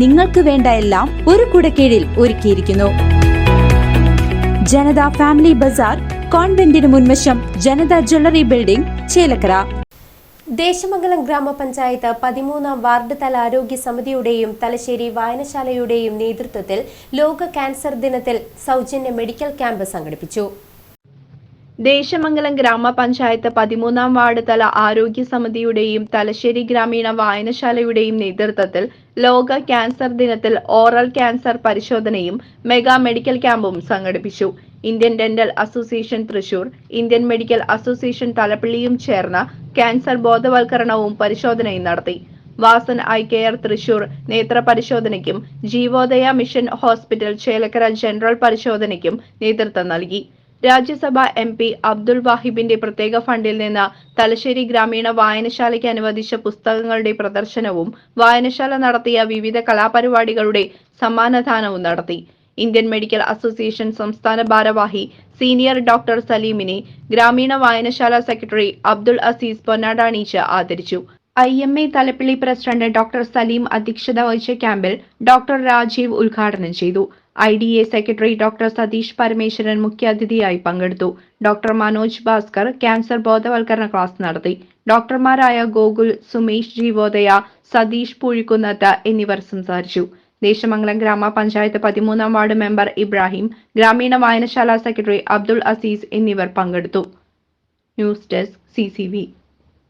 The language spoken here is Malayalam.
നിങ്ങൾക്ക് വേണ്ട എല്ലാം ഒരു കുടക്കീഴിൽ ഒരുക്കിയിരിക്കുന്നു. ജനത ഫാമിലി ബസാർ കോൺവെന്റിന് മുൻവശം ജനത ജ്വല്ലറി ബിൽഡിംഗ് ചേലക്കര. ദേശമംഗലം ഗ്രാമപഞ്ചായത്ത് പതിമൂന്നാം വാർഡ് തല ആരോഗ്യ സമിതിയുടെയും തലശ്ശേരി വായനശാലയുടെയും നേതൃത്വത്തിൽ ലോക കാൻസർ ദിനത്തിൽ സൗജന്യ മെഡിക്കൽ ക്യാമ്പ് സംഘടിപ്പിച്ചു. ദേശമംഗലം ഗ്രാമപഞ്ചായത്ത് പതിമൂന്നാം വാർഡ് തല ആരോഗ്യ സമിതിയുടെയും തലശ്ശേരി ഗ്രാമീണ വായനശാലയുടെയും നേതൃത്വത്തിൽ ലോക ക്യാൻസർ ദിനത്തിൽ ഓറൽ ക്യാൻസർ പരിശോധനയും മെഗാ മെഡിക്കൽ ക്യാമ്പും സംഘടിപ്പിച്ചു. Indian dental association Thrissur Indian medical association തലപ്പള്ളിയും ചേർന്ന് ക്യാൻസർ ബോധവൽക്കരണവും പരിശോധനയും നടത്തി. വാസൻ ഐ കെയർ തൃശൂർ നേത്ര പരിശോധനയ്ക്കും Jeevodaya mission hospital Chelakkara general പരിശോധനയ്ക്കും നേതൃത്വം നൽകി. രാജ്യസഭ എം പി അബ്ദുൾ വാഹിബിന്റെ പ്രത്യേക ഫണ്ടിൽ നിന്ന് തലശ്ശേരി ഗ്രാമീണ വായനശാലയ്ക്ക് അനുവദിച്ച പുസ്തകങ്ങളുടെ പ്രദർശനവും വായനശാല നടത്തിയ വിവിധ കലാപരിപാടികളുടെ സമ്മാനദാനവും നടത്തി. ഇന്ത്യൻ മെഡിക്കൽ അസോസിയേഷൻ സംസ്ഥാന ഭാരവാഹി സീനിയർ ഡോക്ടർ സലീമിനെ ഗ്രാമീണ വായനശാല സെക്രട്ടറി അബ്ദുൾ അസീസ് പൊന്നാടാണീച്ച് ആദരിച്ചു. I M A Thalappilly president doctor Saleem അധ്യക്ഷത വഹിച്ച ക്യാമ്പിൽ ഡോക്ടർ രാജീവ് ഉദ്ഘാടനം ചെയ്തു. I D A secretary doctor Satheesh Parameswaran മുഖ്യാതിഥിയായി പങ്കെടുത്തു. ഡോക്ടർ മനോജ് ഭാസ്കർ ക്യാൻസർ ബോധവൽക്കരണ ക്ലാസ് നടത്തി. ഡോക്ടർമാരായ ഗോകുൽ സുമേഷ് ജീവോദയ സതീഷ് പൂഴിക്കുന്നത്ത് എന്നിവർ സംസാരിച്ചു. ദേശമംഗലം ഗ്രാമപഞ്ചായത്ത് പതിമൂന്നാം വാർഡ് മെമ്പർ ഇബ്രാഹിം ഗ്രാമീണ വായനശാല സെക്രട്ടറി അബ്ദുൾ അസീസ് എന്നിവർ പങ്കെടുത്തു. News desk C